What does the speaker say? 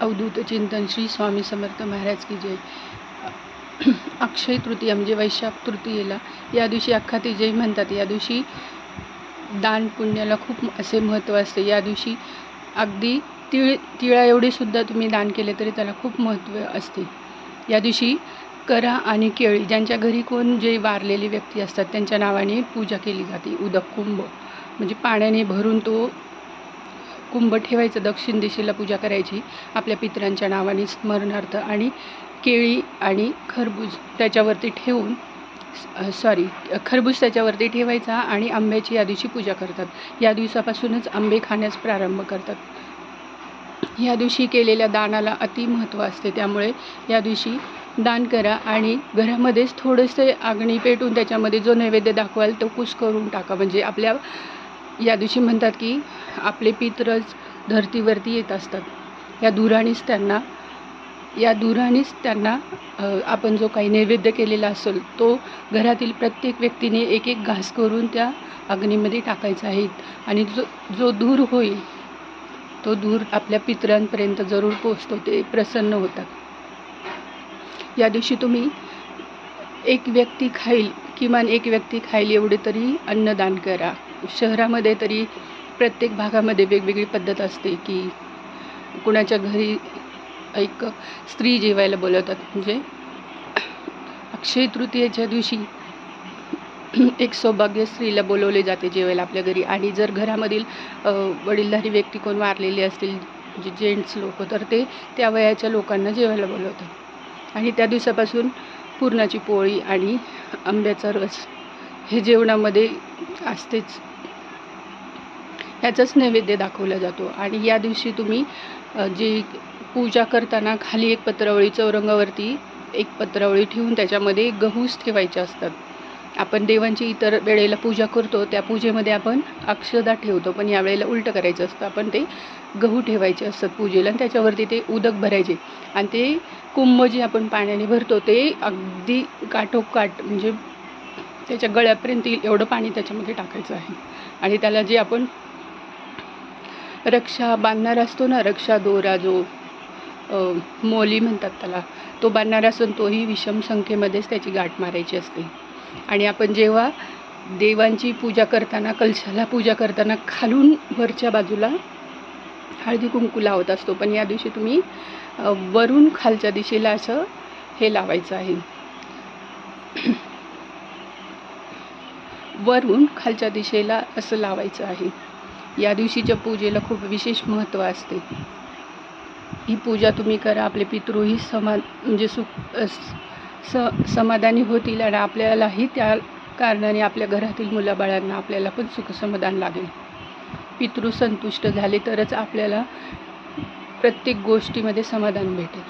अवधूत चिंतन श्री स्वामी समर्थ महाराज की जय. अक्षय तृतीया म्हणजे वैशाख तृतीयेला या दिवशी अख्खा ती जय म्हणतात. या दिवशी दान पुण्याला खूप असे महत्त्व असते. या दिवशी अगदी तिळ तिळा एवढेसुद्धा तुम्ही दान केले तरी त्याला खूप महत्त्व असते. या दिवशी करा आणि केळी ज्यांच्या घरी कोण जे वारलेली व्यक्ती असतात त्यांच्या नावाने पूजा केली जाते. उदक कुंभ म्हणजे पाण्याने भरून तो कुंभ ठेवायचं दक्षिण दिशेला पूजा करायची आपल्या पितरांच्या नावाने स्मरणार्थ आणि केळी आणि खरबूज त्याच्यावरती ठेवून सॉरी खरबूज त्याच्यावरती ठेवायचा आणि आंब्याची या दिवशी पूजा करतात. या दिवसापासूनच आंबे खाण्यास प्रारंभ करतात. या दिवशी केलेल्या दानाला अति महत्त्व असते. त्यामुळे या दिवशी दान करा आणि घरामध्येच थोडेसे आगणी पेटून त्याच्यामध्ये जो नैवेद्य दाखवाल तो कुस करून टाका. म्हणजे आपल्या या दिवशी म्हणतात की आपले पितरच धरतीवरती येत असतात. या धुराणीच त्यांना या धुराणीच त्यांना आपण जो काही नैवेद्य केलेला असेल तो घरातील प्रत्येक व्यक्तीने एक एक घास करून त्या अग्नीमध्ये टाकायचा आहे. आणि जो जो दूर होईल तो धूर आपल्या पितरांपर्यंत जरूर पोचतो ते प्रसन्न होतात. या दिवशी तुम्ही एक व्यक्ती खाईल किमान एक व्यक्ती खाईल एवढे तरी अन्नदान करा. शहरामध्ये तरी प्रत्येक भागामध्ये वेगवेगळी पद्धत असते की कुणाच्या घरी एक स्त्री जेवायला बोलवतात. म्हणजे अक्षय तृतीयेच्या दिवशी एक सौभाग्य स्त्रीला बोलवले जाते जेवायला आपल्या घरी. आणि जर घरामधील वडीलधारी व्यक्ती कोण वारलेले असतील म्हणजे जेंट्स लोक तर ते त्या वयाच्या लोकांना जेवायला बोलवतात. आणि त्या दिवसापासून पुरणाची पोळी आणि आंब्याचा रस हे जेवणामध्ये असतेच. ह्याचाच नैवेद्य दाखवला जातो. आणि या दिवशी तुम्ही जी पूजा करताना खाली एक पत्रावळी चौरंगावरती एक पत्रावळी ठेवून त्याच्यामध्ये गहूच ठेवायचे असतात. आपण देवांची इतर वेळेला पूजा करतो त्या पूजेमध्ये आपण अक्षदा ठेवतो. पण यावेळेला उलटं करायचं असतं. आपण ते गहू ठेवायचे असतात पूजेला आणि त्याच्यावरती ते उदक भरायचे. आणि ते कुंभ जे आपण पाण्याने भरतो ते अगदी काठोकाठ म्हणजे त्याच्या गळ्यापर्यंत एवढं पाणी त्याच्यामध्ये टाकायचं आहे. आणि त्याला जे आपण रक्षा बांधणारा असतो ना रक्षा दोरा जो मोली म्हणतात त्याला. तो बांधणारा असून तोही विषम संख्येमध्येच त्याची गाठ मारायची असते. आणि आपण जेव्हा देवांची पूजा करताना कलशाला पूजा करताना खालून वरच्या बाजूला हळदी कुंकू लावत असतो पण या दिवशी तुम्ही वरून खालच्या दिशेला असं हे लावायचं आहे. वरून खालच्या दिशेला असं लावायचं आहे. या दिवशीच्या पूजेला खूप विशेष महत्त्व असते. ही पूजा तुम्ही करा आपले पितृही समा म्हणजे सुख स समाधानी होतील आणि आपल्यालाही त्या कारणाने आपल्या घरातील मुलाबाळांना आपल्याला पण सुखसमाधान लागेल. पितृ संतुष्ट झाले तरच आपल्याला प्रत्येक गोष्टीमध्ये समाधान भेटेल.